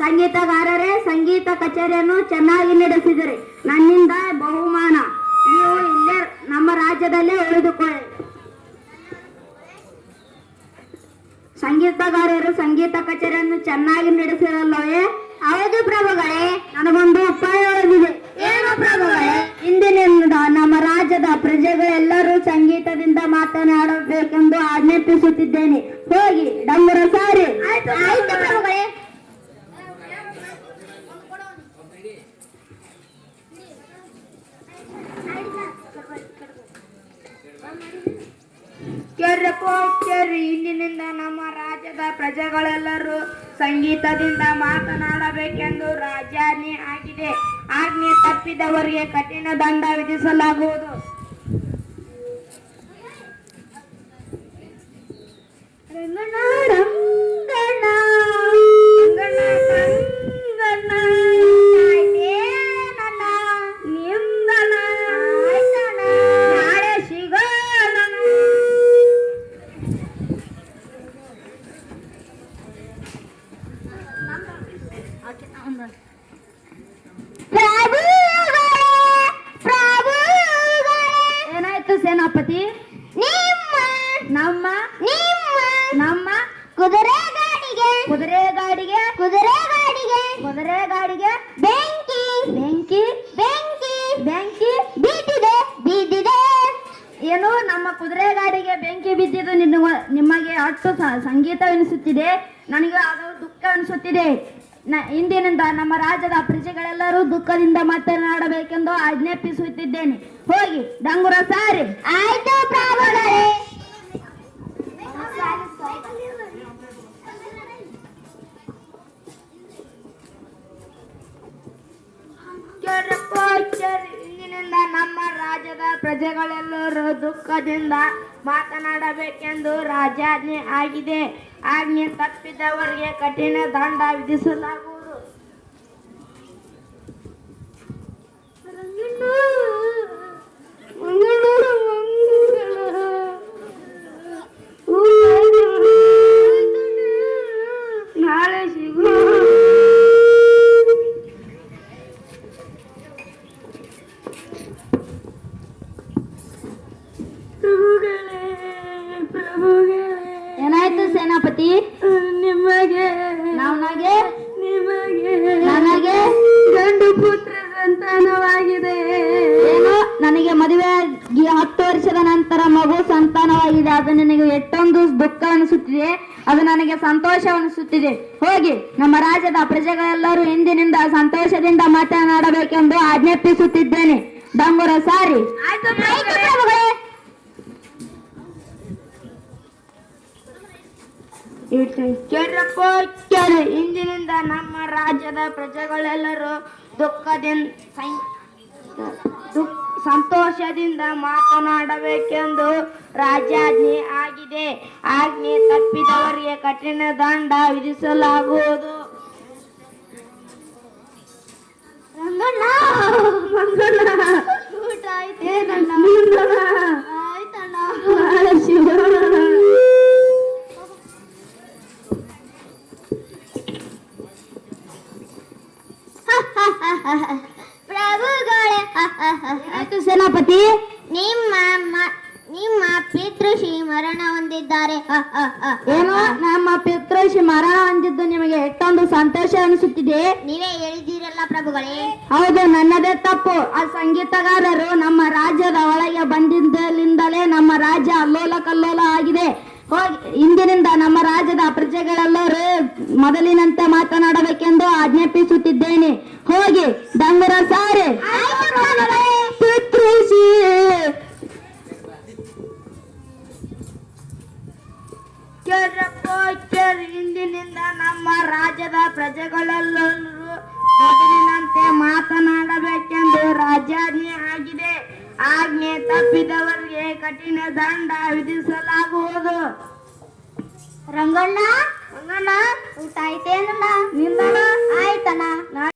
ಸಂಗೀತಗಾರರೇ, ಸಂಗೀತ ಕಚೇರಿಯನ್ನು ಚೆನ್ನಾಗಿ ನಡೆಸಿದರೆ. ನನ್ನಿಂದ ಬಹುಮಾನ. ನೀವು ಇಲ್ಲೇ ನಮ್ಮ ರಾಜ್ಯದಲ್ಲೇ ಉಳಿದುಕೊಳ್ಳಿ. ಸಂಗೀತಗಾರರು ಸಂಗೀತ ಕಚೇರಿಯನ್ನು ಚೆನ್ನಾಗಿ ನಡೆಸಿರಲ್ಲವೇ? ಹೌದು ಪ್ರಭುಗಳೇ ನನಗೊಂದು ಉಪಾಯ ಉಳಿದಿದೆ ಏನು ಪ್ರಭುಗಳೇ ಇಂದಿನಿಂದ ನಮ್ಮ ರಾಜ್ಯದ ಪ್ರಜೆಗಳೆಲ್ಲರೂ ಸಂಗೀತದಿಂದ ಮಾತನಾಡಬೇಕೆಂದು ಆಜ್ಞಾಪಿಸುತ್ತಿದ್ದೇನೆ ಹೋಗಿ, ಡಂಗುರ ಸಾರಿ. ಇಂದಿನಿಂದ ನಮ್ಮ ರಾಜ್ಯದ ಪ್ರಜೆಗಳೆಲ್ಲರೂ ಸಂಗೀತದಿಂದ ಮಾತನಾಡಬೇಕೆಂದು ರಾಜ್ಯಾಜ್ಞೆ ಆಗಿದೆ. ಆಜ್ಞೆ ತಪ್ಪಿದವರಿಗೆ ಕಠಿಣ ದಂಡ ವಿಧಿಸಲಾಗುವುದು. ರಂಗಣ್ಣ, ರಂಗಣ್ಣ, ಕುದುರೆ ಗಾಡಿಗೆ ಬೆಂಕಿ. ಬೆಂಕಿ. ಬೆಂಕಿ. ಬೆಂಕಿ. ಬಿದ್ದಿದೆ ಬಿದ್ದಿದೆ. ಏನು ನಮ್ಮ ಕುದುರೆ ಗಾಡಿಗೆ ಬೆಂಕಿ ಬಿದ್ದಿದ್ದು ನಿಮ್ಮ ನಿಮಗೆ ಅಷ್ಟು ಸಂಗೀತ ಎನಿಸುತ್ತಿದೆ. ನನಗೆ ಅದು ದುಃಖ ಅನಿಸುತ್ತಿದೆ. ಇಂದಿನಿಂದ ನಮ್ಮ ರಾಜ್ಯದ ಪ್ರಜೆಗಳೆಲ್ಲರೂ ದುಃಖದಿಂದ ಮಾತನಾಡಬೇಕೆಂದು ಆಜ್ಞಾಪಿಸುತ್ತಿದ್ದೇನೆ. ಹೋಗಿ ಡಂಗುರ ಸಾರಿ. ಆಯ್ತು ಪ್ರಜೆಗಳೆಲ್ಲರೂ ದುಃಖದಿಂದ ಮಾತನಾಡಬೇಕೆಂದು ರಾಜಾಜ್ಞೆ ಆಗಿದೆ. ಆಜ್ಞೆ ತಪ್ಪಿದವರಿಗೆ ಕಠಿಣ ದಂಡ ವಿಧಿಸಲಾಗುವುದು ನಾಳೆ ಸಿಗು ಪ್ರಭುಗಳೇ ಪ್ರಭುಗಳೇ ಏನಾಯ್ತು ಸೇನಾಪತಿ ನಿಮಗೆ ನನಗೆ ನಿಮಗೆ ನನಗೆ ಗಂಡು ಪುತ್ರ ಸಂತಾನವಾಗಿದೆ. ಏನು? ನನಗೆ ಮದುವೆಯಾಗಿ ಹತ್ತು ವರ್ಷದ ನಂತರ ಮಗು ಸಂತಾನವಾಗಿದೆ. ಅದು ನನಗೆ ಎಷ್ಟೊಂದು ದುಃಖ ಅನಿಸುತ್ತಿದೆ. ಅದು ನನಗೆ ಸಂತೋಷ ಅನಿಸುತ್ತಿದೆ. ಹೋಗಿ ನಮ್ಮ ರಾಜ್ಯದ ಪ್ರಜೆಗಳೆಲ್ಲರೂ ಇಂದಿನಿಂದ ಸಂತೋಷದಿಂದ ಮಾತನಾಡಬೇಕೆಂದು ಆಜ್ಞಾಪಿಸುತ್ತಿದ್ದೇನೆ. ಡಂಗುರ ಸಾರಿ. ಕೇಳಿ ಇಂದಿನಿಂದ ನಮ್ಮ ರಾಜ್ಯದ ಪ್ರಜೆಗಳೆಲ್ಲರೂ ದುಃಖದಿಂದ ಸಂತೋಷದಿಂದ ಮಾತನಾಡಬೇಕೆಂದು ರಾಜಾಜ್ಞೆ ಆಗಿದೆ. ಆಜ್ಞೆ ತಪ್ಪಿದವರಿಗೆ ಕಠಿಣ ದಂಡ ವಿಧಿಸಲಾಗುವುದು. ಪ್ರಭುಗಳೇ ಆಯ್ತು ಸೇನಾಪತಿ? ನಿಮ್ಮ ನಿಮ್ಮ ಪಿತೃಶ್ರೀ ಮರಣ ಹೊಂದಿದ್ದಾರೆ. ಏನು? ನಮ್ಮ ಪಿತೃಷಿ ಮರಣ ಹೊಂದಿದ್ದು ನಿಮಗೆ ಎಷ್ಟೊಂದು ಸಂತೋಷ ಅನಿಸುತ್ತಿದೆ? ನೀವೇ ಹೇಳಿದ್ದೀರಲ್ಲ ಪ್ರಭುಗಳೇ. ಹೌದು ನನ್ನದೇ ತಪ್ಪು. ಆ ಸಂಗೀತಗಾರರು ನಮ್ಮ ರಾಜ್ಯದ ಒಳಗೆ ಬಂದಿದ್ದಲಿಂದಲೇ ನಮ್ಮ ರಾಜ್ಯ ಅಲ್ಲೋಲ ಕಲ್ಲೋಲ ಆಗಿದೆ. ಹೋಗಿ ಇಂದಿನಿಂದ ನಮ್ಮ ರಾಜ್ಯದ ಪ್ರಜೆಗಳೆಲ್ಲರೂ ಮೊದಲಿನಂತೆ ಮಾತನಾಡಬೇಕೆಂದು ಆಜ್ಞಾಪಿಸುತ್ತಿದ್ದೇನೆ. ಹೋಗಿ, ಡಂಗುರ ಸಾರಿ. ಇಂದಿನಿಂದ ನಮ್ಮ ರಾಜ್ಯದ ಪ್ರಜೆಗಳೆಲ್ಲರೂ ಮೊದಲಿನಂತೆ ಮಾತನಾಡಬೇಕೆಂದು ರಾಜ್ಯಾಜ್ಞೆ ಆಗಿದೆ. ಆಜ್ಞೆ ತಪ್ಪಿದವರಿಗೆ ಕಠಿಣ ದಂಡ ವಿಧಿಸಲಾಗುವುದು. ರಂಗಣ್ಣ ರಂಗಣ್ಣ ಊಟ ಆಯ್ತೇನಣ್ಣ? ನಿಂದಣ್ಣ? ಆಯ್ತಣ್ಣ.